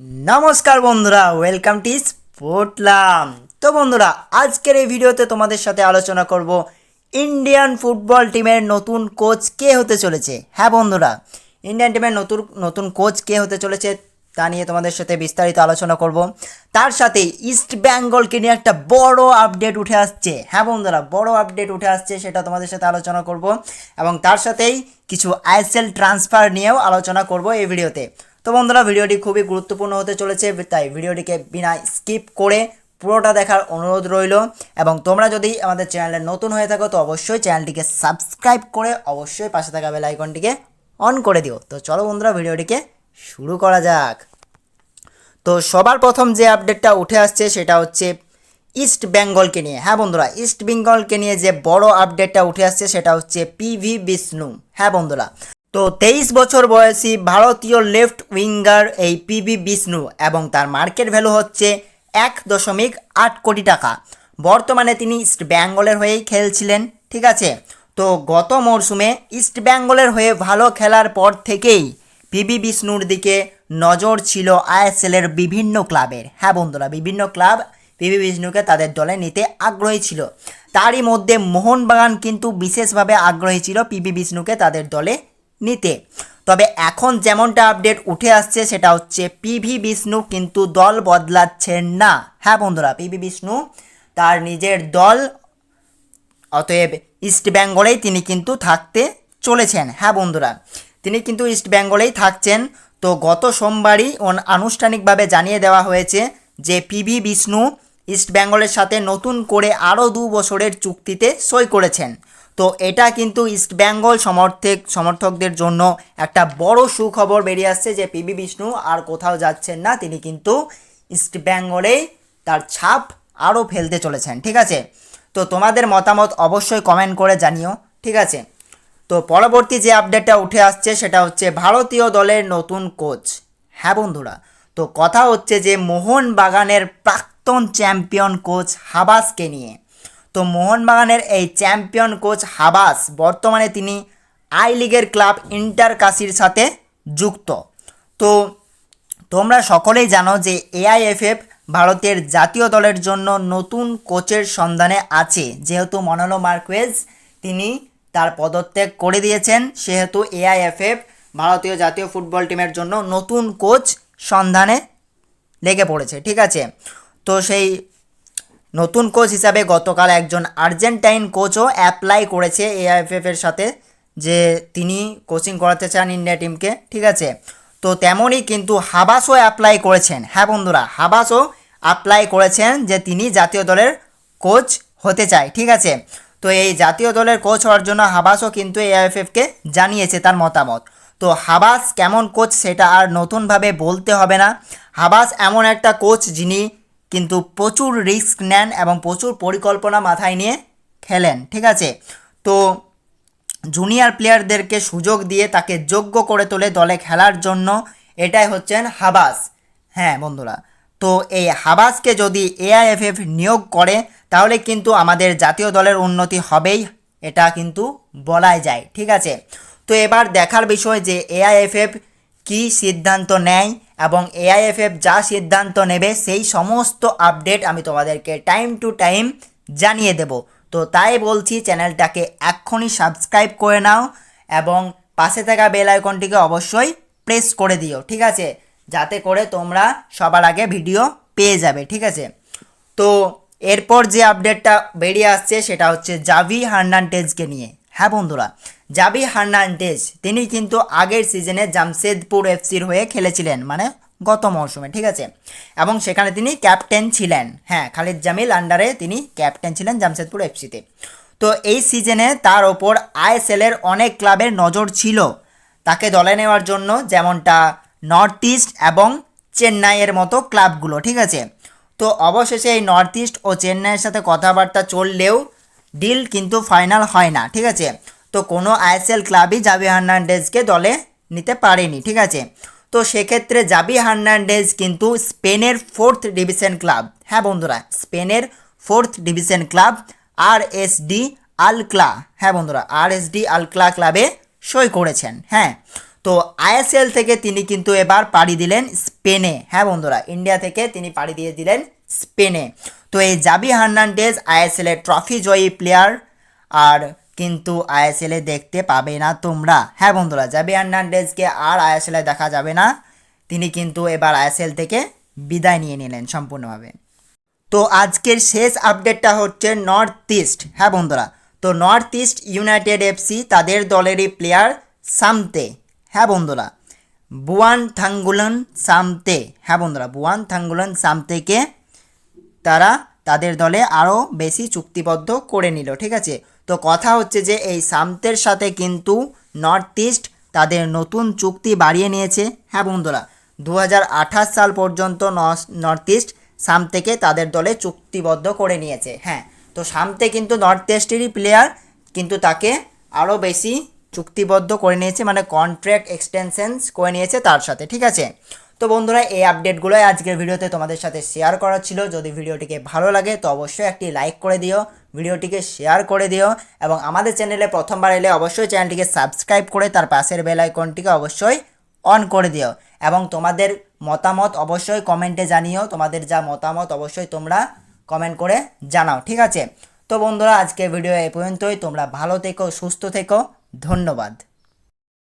নমস্কার বন্ধুরা welcome to স্পোর্টলাম তো বন্ধুরা, আজকের এই ভিডিওতে তোমাদের সাথে আলোচনা করব ইন্ডিয়ান ফুটবল টিমের নতুন কোচ কে হতে চলেছে। হ্যাঁ বন্ধুরা ইন্ডিয়ান টিমের নতুন নতুন কোচ কে হতে চলেছে তা নিয়ে তোমাদের সাথে বিস্তারিত আলোচনা করব। তার সাথে ইস্ট বেঙ্গলকে নিয়ে একটা বড় আপডেট উঠে আসছে। হ্যাঁ বন্ধুরা, বড় আপডেট উঠে আসছে সেটা তোমাদের সাথে আলোচনা করব এবং তার সাথেই কিছু আইএসএল ট্রান্সফার নিয়েও আলোচনা করব এই ভিডিওতে। তো বন্ধুরা, ভিডিওটি খুবই গুরুত্বপূর্ণ হতে চলেছে, তাই ভিডিওটিকে বিনা স্কিপ করে পুরোটা দেখার অনুরোধ রইল। এবং তোমরা যদি আমাদের চ্যানেলে নতুন হয়ে থাকো, তো অবশ্যই চ্যানেলটিকে সাবস্ক্রাইব করে অবশ্যই পাশে থাকা বেল আইকনটিকে অন করে দিও। তো চলো বন্ধুরা, ভিডিওটিকে শুরু করা যাক। তো সবার প্রথম যে আপডেটটা উঠে আসছে, সেটা হচ্ছে ইস্ট বেঙ্গলকে নিয়ে। হ্যাঁ বন্ধুরা, ইস্ট বেঙ্গলকে নিয়ে যে বড় আপডেটটা উঠে আসছে, সেটা হচ্ছে পিভি বিষ্ণু। হ্যাঁ বন্ধুরা তো তেইশ বছর বয়সী ভারতীয় লেফট উইঙ্গার এই পিভি বিষ্ণু এবং তার মার্কেট ভ্যালু হচ্ছে এক দশমিক আট কোটি টাকা। বর্তমানে তিনি ইস্ট বেঙ্গলের হয়েই খেলছিলেন, ঠিক আছে? তো গত মরশুমে ইস্ট বেঙ্গলের হয়ে ভালো খেলার পর থেকেই পিবি বিষ্ণুর দিকে নজর ছিল আইএসএলের বিভিন্ন ক্লাবের। হ্যাঁ বন্ধুরা, বিভিন্ন ক্লাব পিবি বিষ্ণুকে তাদের দলে নিতে আগ্রহী ছিল। তারই মধ্যে মোহনবাগান কিন্তু বিশেষভাবে আগ্রহী ছিল পিবি বিষ্ণুকে তাদের দলে নিতে। তবে এখন যেমনটা আপডেট উঠে আসছে, সেটা হচ্ছে পিভি বিষ্ণু কিন্তু দল বদলাচ্ছেন না। হ্যাঁ বন্ধুরা পিবি বিষ্ণু তার নিজের দল, অতএব ইস্ট বেঙ্গলেই তিনি কিন্তু থাকতে চলেছেন। হ্যাঁ বন্ধুরা, তিনি কিন্তু ইস্ট বেঙ্গলেই থাকছেন। তো গত সোমবারই আনুষ্ঠানিকভাবে জানিয়ে দেওয়া হয়েছে যে পিভি বিষ্ণু ইস্ট বেঙ্গলের সাথে নতুন করে আরও দু বছরের চুক্তিতে সই করেছেন। তো এটা কিন্তু ইস্ট বেঙ্গল সমর্থক, সমর্থকদের জন্য একটা বড় সুখবর বেরিয়ে আসছে যে পিবি বিষ্ণু আর কোথাও যাচ্ছেন না, তিনি কিন্তু ইস্ট বেঙ্গলেই তার ছাপ আরও ফেলতে চলেছেন, ঠিক আছে? তো তোমাদের মতামত অবশ্যই কমেন্ট করে জানিও, ঠিক আছে? তো পরবর্তী যে আপডেটটা উঠে আসছে সেটা হচ্ছে ভারতীয় দলের নতুন কোচ হ্যাঁ বন্ধুরা, তো কথা হচ্ছে যে মোহনবাগানের প্রাক্তন চ্যাম্পিয়ন কোচ হাবাসকে নিয়ে। তো মোহনবাগানের এই চ্যাম্পিয়ন কোচ হাবাস বর্তমানে তিনি আই লিগের ক্লাব ইন্টার কাশির সাথে যুক্ত। তো তোমরা সকলেই জানো যে এআইএফএফ ভারতের জাতীয় দলের জন্য নতুন কোচের সন্ধানে আছে। যেহেতু মনোলো মার্কুয়েজ তিনি তার পদত্যাগ করে দিয়েছেন, সেহেতু এআইএফএফ ভারতীয় জাতীয় ফুটবল টিমের জন্য নতুন কোচ সন্ধানে লেগে পড়েছে। ঠিক আছে? তো সেই নতুন কোচ হিসাবে গতকাল একজন আর্জেন্টাইন কোচও অ্যাপ্লাই করেছে এআইএফএফ এর সাথে, যে তিনি কোচিং করাতে চান ইন্ডিয়া টিমকে ঠিক আছে? তো তেমনই কিন্তু হাবাসও অ্যাপ্লাই করেছেন। হ্যাঁ বন্ধুরা, হাবাসও অ্যাপ্লাই করেছেন যে তিনি জাতীয় দলের কোচ হতে চায়, ঠিক আছে? তো এই জাতীয় দলের কোচ হওয়ার জন্য হাবাসও কিন্তু এআইএফএফকে জানিয়েছে তার মতামত। তো হাবাস কেমন কোচ সেটা আর নতুনভাবে বলতে হবে না। হাবাস এমন একটা কোচ যিনি কিন্তু প্রচুর রিস্ক নেন এবং প্রচুর পরিকল্পনা মাথায় নিয়ে খেলেন, ঠিক আছে? তো জুনিয়র প্লেয়ারদেরকে সুযোগ দিয়ে তাকে যোগ্য করে তোলে দলে খেলার জন্য, এটাই হচ্ছেন হাবাস। হ্যাঁ বন্ধুরা, তো এই হাবাসকে যদি এআইএফএফ নিয়োগ করে, তাহলে কিন্তু আমাদের জাতীয় দলের উন্নতি হবেই, এটা কিন্তু বলাই যায়, ঠিক আছে? তো এবার দেখার বিষয় যে এআইএফএফ কি সিদ্ধান্ত নেয় এবং এআইএফএফ যা সিদ্ধান্ত নেবে সেই সমস্ত আপডেট আমি তোমাদেরকে টাইম টু টাইম জানিয়ে দেব। তো তাই বলছি চ্যানেলটাকে এক্ষুনি সাবস্ক্রাইব করে নাও এবং পাশে থাকা বেল আইকনটিকে অবশ্যই প্রেস করে দিও, ঠিক আছে? যাতে করে তোমরা সবার আগে ভিডিও পেয়ে যাবে, ঠিক আছে? তো এরপর যে আপডেটটা বেরিয়ে আসছে সেটা হচ্ছে জাভি হার্নান্টেজকে নিয়ে। হ্যাঁ বন্ধুরা জাভি হার্নান্টেজ তিনি কিন্তু আগের সিজনে জামশেদপুর এফসির হয়ে খেলেছিলেন মানে গত মৌসুমে, ঠিক আছে? এবং সেখানে তিনি ক্যাপ্টেন ছিলেন। হ্যাঁ খালিদ জামিল আন্ডারে তিনি ক্যাপ্টেন ছিলেন জামশেদপুর এফসিতে। তো এই সিজনে তার ওপর আইএসএলের অনেক ক্লাবের নজর ছিল। তাকে দলে নেওয়ার জন্য যেমনটা নর্থ ইস্ট এবং চেন্নাইয়ের মতো ক্লাবগুলো, ঠিক আছে? তো অবশেষে এই নর্থ ইস্ট ও চেন্নাইয়ের সাথে কথাবার্তা চললেও ডিল কিন্তু ফাইনাল হয় না, ঠিক আছে? তো কোনো আইএসএল ক্লাবই জাবি হার্নান্ডেজকে দলে নিতে পারেনি, ঠিক আছে? তো সেক্ষেত্রে জাবি হার্নান্ডেজ কিন্তু স্পেনের ফোর্থ ডিভিশন ক্লাব। হ্যাঁ বন্ধুরা, স্পেনের fourth division club R S D Alcala. হ্যাঁ বন্ধুরা আর এস ডি আলক্লা ক্লাবে সই করেছেন হ্যাঁ? তো আইএসএল থেকে তিনি কিন্তু এবার পাড়ি দিলেন স্পেনে। হ্যাঁ বন্ধুরা, ইন্ডিয়া থেকে তিনি পাড়ি দিয়ে দিলেন স্পেনে। তো এই জাবি হার্নান্ডেজ আইএসএল এর ট্রফি জয়ী প্লেয়ার আর কিন্তু আইএসএলে দেখতে পাবে না তোমরা। হ্যাঁ বন্ধুরা, জাবি হার্নান্ডেজকে আর আইএসএল দেখা যাবে না। তিনি কিন্তু এবার আইএসএল থেকে বিদায় নিয়ে নিলেন সম্পূর্ণভাবে। তো আজকের শেষ আপডেটটা হচ্ছে নর্থ ইস্ট। হ্যাঁ বন্ধুরা, তো নর্থ ইস্ট ইউনাইটেড এফসি তাদের দলেরই প্লেয়ার সামতে। হ্যাঁ বন্ধুরা, বুয়ান থাঙ্গুলন সামতে। হ্যাঁ বন্ধুরা, বুয়ান থাঙ্গুলন সামতেকে তারা তাদের দলে আরও বেশি চুক্তিবদ্ধ করে নিল, ঠিক আছে? তো কথা হচ্ছে যে এই সামতের সাথে কিন্তু নর্থ ইস্ট তাদের নতুন চুক্তি বাড়িয়ে নিয়েছে। হ্যাঁ বন্ধুরা দু হাজার আঠাশ সাল পর্যন্ত নর্থ ইস্ট সাম থেকে তাদের দলে চুক্তিবদ্ধ করে নিয়েছে। হ্যাঁ তো সামতে কিন্তু নর্থ ইস্টেরই প্লেয়ার কিন্তু তাকে আরও বেশি চুক্তিবদ্ধ করে নিয়েছে মানে কন্ট্র্যাক্ট এক্সটেনশনস করে নিয়েছে তার সাথে, ঠিক আছে? তো বন্ধুরা, এই আপডেটগুলোই আজকের ভিডিওতে তোমাদের সাথে শেয়ার করা ছিল। যদি ভিডিওটিকে ভালো লাগে, তো অবশ্যই একটি লাইক করে দিও, ভিডিওটিকে শেয়ার করে দিও এবং আমাদের চ্যানেলে প্রথমবার এলে অবশ্যই চ্যানেলটিকে সাবস্ক্রাইব করে তার পাশের বেল আইকনটিকে অবশ্যই অন করে দিও এবং তোমাদের মতামত অবশ্যই কমেন্টে জানিও। তোমাদের যা মতামত অবশ্যই তোমরা কমেন্ট করে জানাও, ঠিক আছে? তো বন্ধুরা, আজকের ভিডিও এ পর্যন্তই। তোমরা ভালো থেকো, সুস্থ থেকো। ধন্যবাদ।